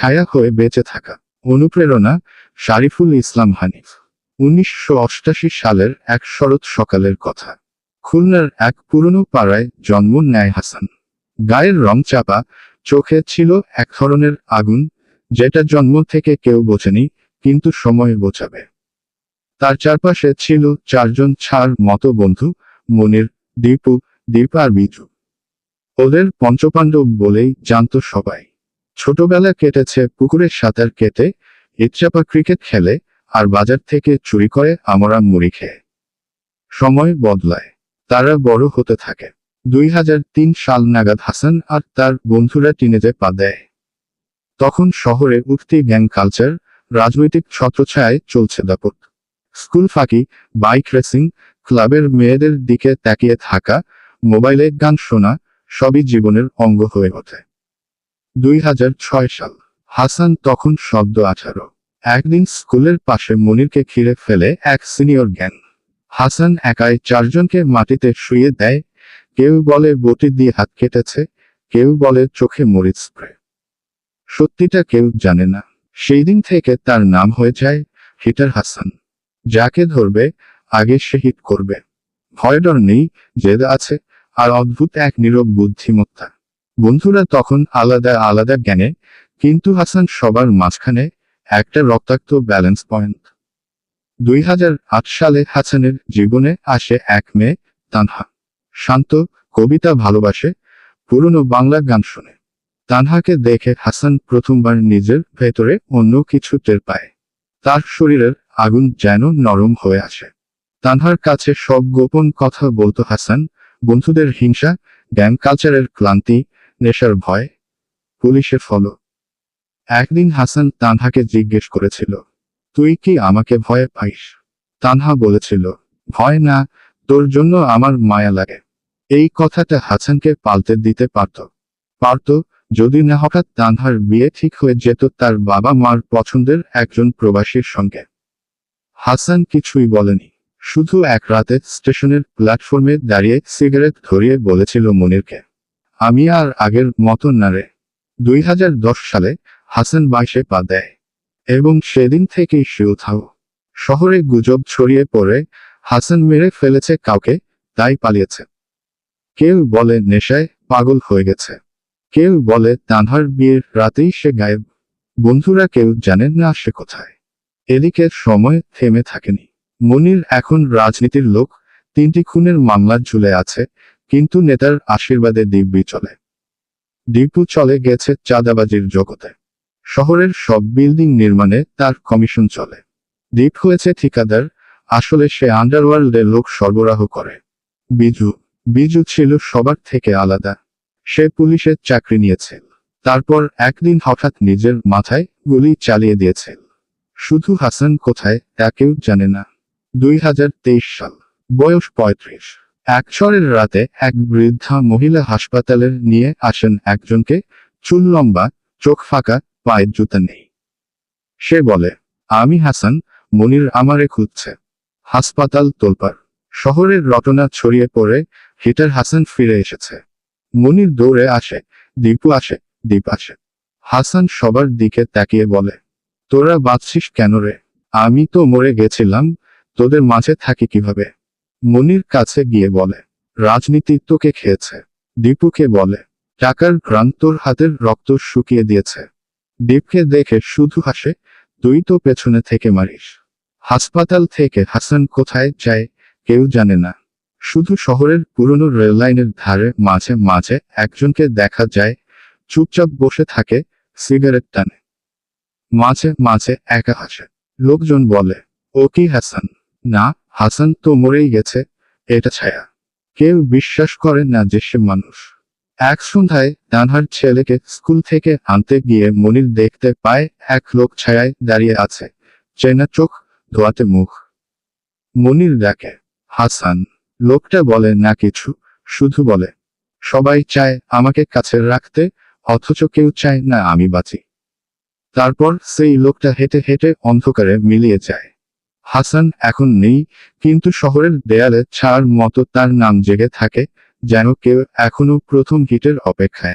ছায়া হয়ে বেঁচে থাকা। অনুপ্রেরণা, শারিফুল ইসলাম হানিফ। উনিশশো সালের এক শরৎ সকালের কথা। খুলনার এক পুরনো পাড়ায় জন্ম নেয় হাসান। গায়ের রং চাপা, চোখে ছিল এক ধরনের আগুন, যেটা জন্ম থেকে কেউ বোঝেনি, কিন্তু সময় বোঝাবে। তার চারপাশে ছিল চারজন ছাড় মতো বন্ধু, মনির, দীপু, দীপ আর বিজু। ওদের পঞ্চপাণ্ডব বলেই জানতো সবাই। ছোটবেলা কেটেছে পুকুরে সাঁতার কেটে, ইচ্ছাপা ক্রিকেট খেলে, আর বাজার থেকে চুরি করে আমরা মুড়ি খেয়ে। সময় বদলায়। তারা বড় হতে থাকে। দুই হাজার তিন সাল নাগাদ হাসান আর তার বন্ধুরা টিনেজে পা দেয়। তখন শহরে উঠতি গ্যাং কালচার, রাজনৈতিক ছত্রছায়ায় চলছে দাপট। স্কুল ফাঁকি, বাইক রেসিং, ক্লাবের মেয়েদের দিকে তাকিয়ে থাকা, মোবাইলে গান শোনা, সবই জীবনের অঙ্গ হয়ে ওঠে। দুই হাজার ছয় সাল। হাসান তখন শব্দ আঠারো। একদিন স্কুলের পাশে মনিরকে ঘিরে ফেলে এক সিনিয়র জ্ঞান হাসান একাই চারজনকে মাটিতে শুয়ে দেয়, কেউ বলে বটি দিয়ে হাত কেটেছে, কেউ বলে চোখে মরিচ স্প্রে। সত্যিটা কেউ জানে না। সেই দিন থেকে তার নাম হয়ে যায় হিটার হাসান। যাকে ধরবে, আগে সে হিট করবে। ভয় ডর নেই, জেদ আছে, আর অদ্ভুত এক নীরব বুদ্ধিমত্তা। বন্ধুরা তখন আলাদা আলাদা জ্ঞানে, কিন্তু হাসান সবার মাঝখানে একটা রক্তাক্ত ব্যালেন্স পয়েন্ট দুই হাজার আট সালে হাসানের জীবনে আসে এক মেয়ে, তানহা। শান্ত, কবিতা ভালোবাসে, পুরনো বাংলা গান শুনে। তানহাকে দেখে হাসান প্রথমবার নিজের ভেতরে অন্য কিছু টের পায়। তার শরীরের আগুন যেন নরম হয়ে আসে তানহার কাছে সব গোপন কথা বলতো হাসান। বন্ধুদের হিংসা ড্যাম কালচারের ক্লান্তি নেশার ভয়, পুলিশে ফলো। একদিন হাসান তানহাকে জিজ্ঞেস করেছিল, তুই কি আমাকে ভয় পাইস? তানহা বলেছিল, ভয় না, তোর জন্য আমার মায়া লাগে। এই কথাটা হাসানকে পাল্টে দিতে পারত। পারত যদি না হঠাৎ তানহার বিয়ে ঠিক হয়ে যেত তার বাবা মার পছন্দের একজন প্রবাসীর সঙ্গে। হাসান কিছুই বলেনি, শুধু এক রাতে স্টেশনের প্ল্যাটফর্মে দাঁড়িয়ে সিগারেট ধরিয়ে বলেছিল মনিরকে আমি আর আগের মতো না রে। দুই সালে হাসান বাইশে পা দেয়। এবং সেদিন থেকেই সে উঠাও শহরে গুজব ছড়িয়ে পড়ে, হাসান মেরে ফেলেছে কাউকে, তাই পালিয়েছে। কেউ বলে নেশায় পাগল হয়ে গেছে। কেউ বলে তানহার বিয়ের রাতেই সে গায়েব। বন্ধুরা কেউ জানেন না সে কোথায়। এদিকে সময় থেমে থাকেনি। মনির এখন রাজনীতির লোক, তিনটি খুনের মামলা ঝুলে আছে কিন্তু নেতার আশীর্বাদে দিব্যি চলে। দীপু চলে গেছে চাঁদাবাজির জগতে। শহরের সব বিল্ডিং নির্মাণে তার কমিশন চলে। দ্বীপ হয়েছে ঠিকাদার, আসলে সে আন্ডারওয়ার্ল্ডে লোক সরবরাহ করে। বিজু বিজু ছিল সবার থেকে আলাদা। সে পুলিশের চাকরি নিয়েছে তারপর একদিন হঠাৎ নিজের মাথায় গুলি চালিয়ে দিয়েছে শুধু হাসান কোথায় তা কেউ জানে না। দুই হাজার তেইশ সাল, বয়স পঁয়ত্রিশ। এক রাতে এক বৃদ্ধা মহিলা হাসপাতালের নিয়ে আসেন একজনকে, চুল লম্বা, চোখ ফাঁকা, পায়ের জুতা নেই। সে বলে, আমি হাসান, মনির আমারে খুঁজছে। হাসপাতাল তোলপার শহরের রটনা ছড়িয়ে পড়ে, হিটার হাসান ফিরে এসেছে। মনির দৌড়ে আসে, দীপু আসে, দীপ আসে। হাসান সবার দিকে তাকিয়ে বলে, তোরা বাঁচছিস কেন রে? আমি তো মরে গেছিলাম, তোদের মাঝে থাকি কীভাবে? মনির কাছে গিয়ে বলে রাজনীতি তোকে খেয়েছে। দীপুকে বলে, টাকার গ্রান তোর হাতের রক্ত শুকিয়ে দিয়েছে। দীপকে দেখে শুধু হাসে, তুই তো পেছনে থেকে মারিস। হাসপাতাল থেকে হাসান কোথায় যায় কেউ জানে না। শুধু শহরের পুরনো রেললাইনের ধারে মাঝে মাঝে একজনকে দেখা যায়, চুপচাপ বসে থাকে, সিগারেট টানে। মাঝে মাঝে একা হাসে। লোকজন বলে, ও কি হাসান? না হাসান তো মরেই গেছে, এটা ছায়া। কেউ বিশ্বাস করে না যে সে মানুষ। এক সন্ধ্যায় ডানহার ছেলেকে স্কুল থেকে আনতে গিয়ে মনির দেখতে পায়, এক লোক ছায়ায় দাঁড়িয়ে আছে, চেনা চোখ, ধোয়াতে মুখ। মনির ডাকে, হাসান, লোকটা বলে না কিছু, শুধু বলে, সবাই চায় আমাকে কাছে রাখতে, অথচ কেউ চায় না আমি বাঁচি। তারপর সেই লোকটা হেঁটে হেঁটে অন্ধকারে মিলিয়ে যায়। হাসান এখন নেই, কিন্তু শহরের দেয়ালে ছাড় মতো তার নাম জেগে থাকে, যেন কেউ এখনও প্রথম হিটের অপেক্ষায়।